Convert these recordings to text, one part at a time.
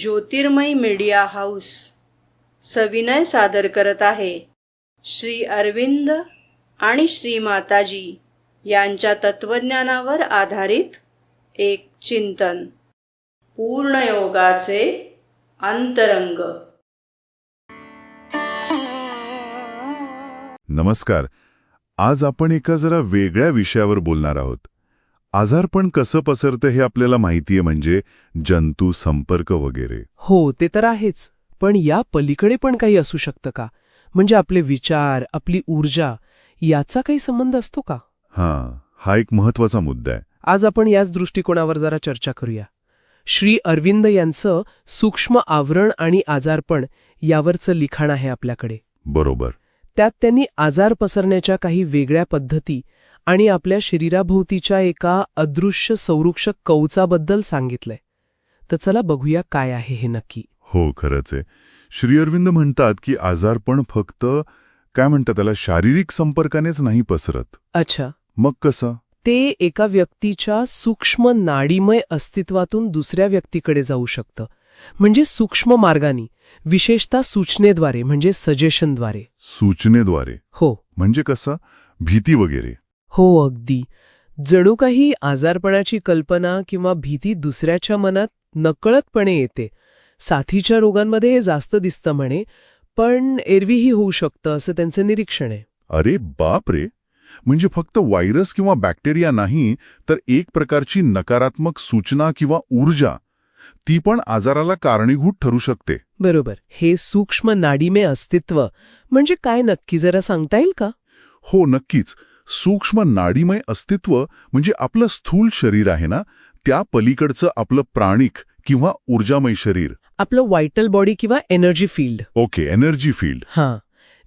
ज्योतिर्मय media house सविनय सादर करत आहे. श्री अरविंद आणि श्री माताजी यांच्या तत्वज्ञानावर आधारित एक चिंतन. पूर्णयोगाचे अंतरंग. नमस्कार. आज आपण एका जरा वेगळ्या विषयावर बोलणार आहोत. आजारपण कसं पसरतं हे आपल्याला माहितीये म्हणजे जंतू संपर्क वगैरे. हो ते तर आहेच. पण या पलीकडे पण काही असू शकतं का? म्हणजे आपले विचार आपली ऊर्जा याचा काही संबंध असतो का? हां हा एक महत्त्वाचा मुद्दा आहे. आज आपण याच दृष्टिकोनावर जरा चर्चा करूया. श्री अरविंद यांचं सूक्ष्म आवरण आणि आजारपण यावरचं लिखाण आहे आपल्याकडे. बरोबर. त्यात त्यांनी आजार पसरण्याच्या काही वेगळ्या पद्धती आणि आपल्या शरीराभोवतीच्या एका अदृश्य संरक्षक कवचाबद्दल सांगितलंय. तर चला बघूया काय आहे हे नक्की. हो खरंच आहे. श्री अरविंद म्हणतात की आजारपण फक्त काय म्हणतात त्याला शारीरिक संपर्कानेच नाही पसरत. अच्छा. मग कसं? ते एका व्यक्तीच्या सूक्ष्म नाडीमय अस्तित्वातून दुसऱ्या व्यक्तीकडे जाऊ शकतं. म्हणजे सूक्ष्म मार्गानी विशेषतः सूचनेद्वारे म्हणजे सजेशनद्वारे सूचनेद्वारे? हो. म्हणजे कसं? भीती वगैरे. हो अगदी. जणू काही आजारपणाची कल्पना किंवा भीती दुसऱ्याच्या मनात नकळतपणे येते. साथीच्या रोगांमध्ये हे जास्त दिसतं म्हणे पण एरवीही होऊ शकतं असं त्यांचं निरीक्षण आहे. अरे बाप रे! म्हणजे फक्त व्हायरस किंवा बॅक्टेरिया नाही तर एक प्रकारची नकारात्मक सूचना किंवा ऊर्जा ती पण आजाराला कारणीभूत ठरू शकते. बरोबर. हे सूक्ष्म नाडीमे अस्तित्व म्हणजे काय नक्की जरा सांगता येईल का? हो नक्कीच. सूक्ष्म नाडीमय अस्तित्व म्हणजे आपलं स्थूल शरीर आहे ना? त्या पलीकडचं आपलं प्राणिक किंवा ऊर्जामय शरीर. आपलं व्हायटल बॉडी किंवा energy field. Okay energy field. हां.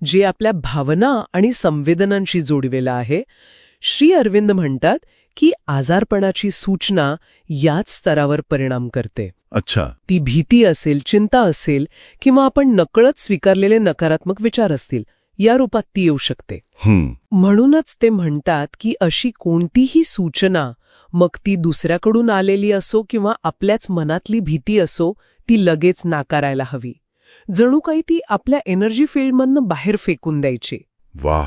जे आपल्या भावना आणि संवेदनांशी जोडलेलं आहे. श्री अरविंद म्हणतात की आजारपणाची सूचना याच स्तरावर परिणाम करते. अच्छा. ती भीती असेल चिंता असेल किंवा आपण नकळत स्वीकारलेले नकारात्मक विचार असतील या रूपात ती येऊ शकते. हम्म. म्हणूनच ते म्हणतात की अशी कोणतीही सूचना मग ती दुसऱ्याकडून आलेली असो किंवा आपल्याच मनातली भीती असो ती लगेच नाकारायला हवी. जणू काही ती आपल्या एनर्जी फील्डमधनं बाहेर फेकून द्यायची. वाह.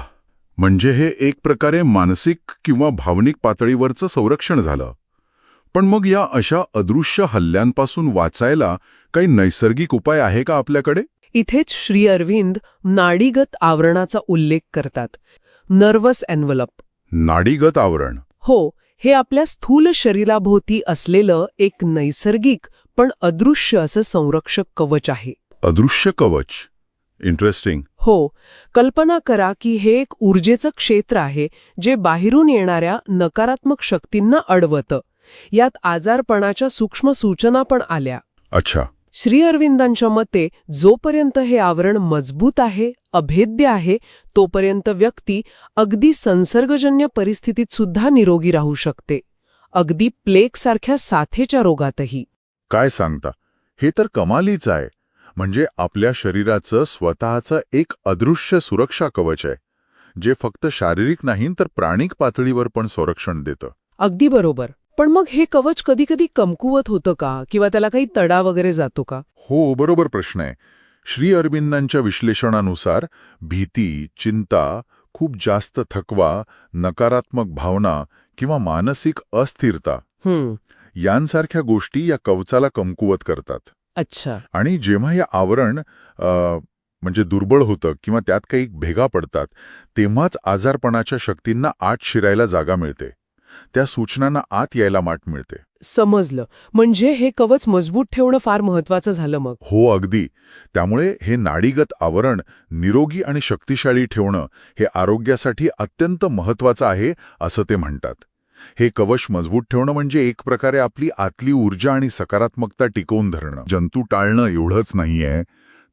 म्हणजे हे एक प्रकारे मानसिक किंवा भावनिक पातळीवरचं संरक्षण झालं. पण मग या अशा अदृश्य हल्ल्यांपासून वाचायला काही नैसर्गिक उपाय आहे का आपल्याकडे? इथेच श्री अरविंद नाडीगत आवरणाचा उल्लेख करतात. Nervous envelope. नाडीगत आवरण. हो हे आपल्या स्थूल शरीराभोवती असलेलं एक नैसर्गिक पण अदृश्य असं संरक्षक कवच आहे. अदृश्य कवच. इंटरेस्टिंग हो. कल्पना करा की हे एक ऊर्जेचं क्षेत्र आहे जे बाहेरून येणाऱ्या नकारात्मक शक्तींना अडवतं. यात आजारपणाच्या सूक्ष्म सूचना पण आल्या. अच्छा. श्री अरविंदांच्या मते जोपर्यंत हे आवरण मजबूत आहे अभेद्य आहे तोपर्यंत व्यक्ती अगदी संसर्गजन्य परिस्थितीत सुद्धा निरोगी राहू शकते. अगदी प्लेगसारख्या साथेच्या रोगातही. काय सांगता? हे तर कमालीच आहे. म्हणजे आपल्या शरीराचं स्वतःचं एक अदृश्य सुरक्षा कवच आहे जे फक्त शारीरिक नाही तर प्राणिक पातळीवर पण संरक्षण देतं. अगदी बरोबर. पण मग हे कवच कधी कधी कमकुवत होतं का? किंवा त्याला काही तडा वगैरे जातो का? हो बरोबर प्रश्न आहे. श्री अरविंदांच्या विश्लेषणानुसार भीती चिंता खूप जास्त थकवा नकारात्मक भावना किंवा मानसिक अस्थिरता यांसारख्या गोष्टी या कवचाला कमकुवत करतात. अच्छा. आणि जेव्हा हे आवरण म्हणजे दुर्बळ होतं किंवा त्यात काही भेगा पडतात तेव्हाच आजारपणाच्या शक्तींना आत शिरायला जागा मिळते. त्या सूचनांना आत यायला माट मिळते. समजलं. म्हणजे हे कवच मजबूत ठेवणं फार महत्वाचं झालं मग. हो अगदी. त्यामुळे हे नाडीगत आवरण निरोगी आणि शक्तिशाली ठेवणं हे आरोग्यासाठी अत्यंत महत्वाचं आहे असं ते म्हणतात. हे कवच मजबूत ठेवणं म्हणजे एक प्रकारे आपली आतली ऊर्जा आणि सकारात्मकता टिकवून धरणं. जंतू टाळणं एवढंच नाहीये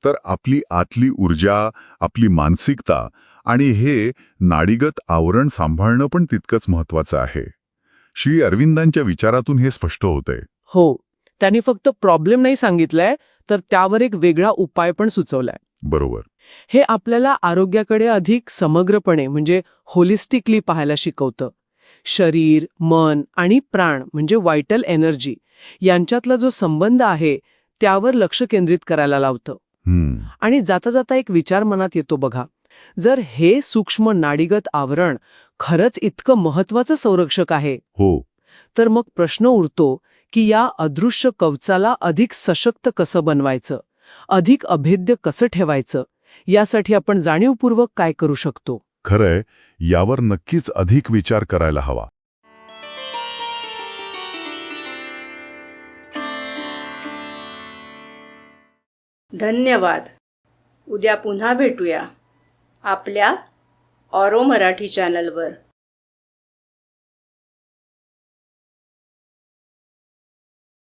तर आपली आतली ऊर्जा आपली मानसिकता आणि हे नाडीगत आवरण सांभाळणं पण तितकंच महत्वाचं आहे. श्री अरविंदांच्या विचारातून हे स्पष्ट होतंय. हो त्यांनी फक्त प्रॉब्लेम नाही सांगितलाय तर त्यावर एक वेगळा उपाय पण सुचवलाय. बरोबर. हे आपल्याला आरोग्याकडे अधिक समग्रपणे म्हणजे होलिस्टिकली पाहायला शिकवतं. शरीर मन आणि प्राण म्हणजे व्हायटल एनर्जी यांच्यातला जो संबंध आहे त्यावर लक्ष केंद्रित करायला लावतं. आणि जाता जाता एक विचार मनात येतो बघा. जर हे सूक्ष्म नाडीगत आवरण खरंच इतकं महत्वाचं संरक्षक आहे हो. तर मग प्रश्न उरतो की या अदृश्य कवचाला अधिक सशक्त कसं बनवायचं? अधिक अभेद्य कसं ठेवायचं? यासाठी आपण जाणीवपूर्वक काय करू शकतो? खरंय यावर नक्कीच अधिक विचार करायला हवा. धन्यवाद. उद्या पुन्हा भेटूया. आपल्या ऑरो मराठी चॅनलवर.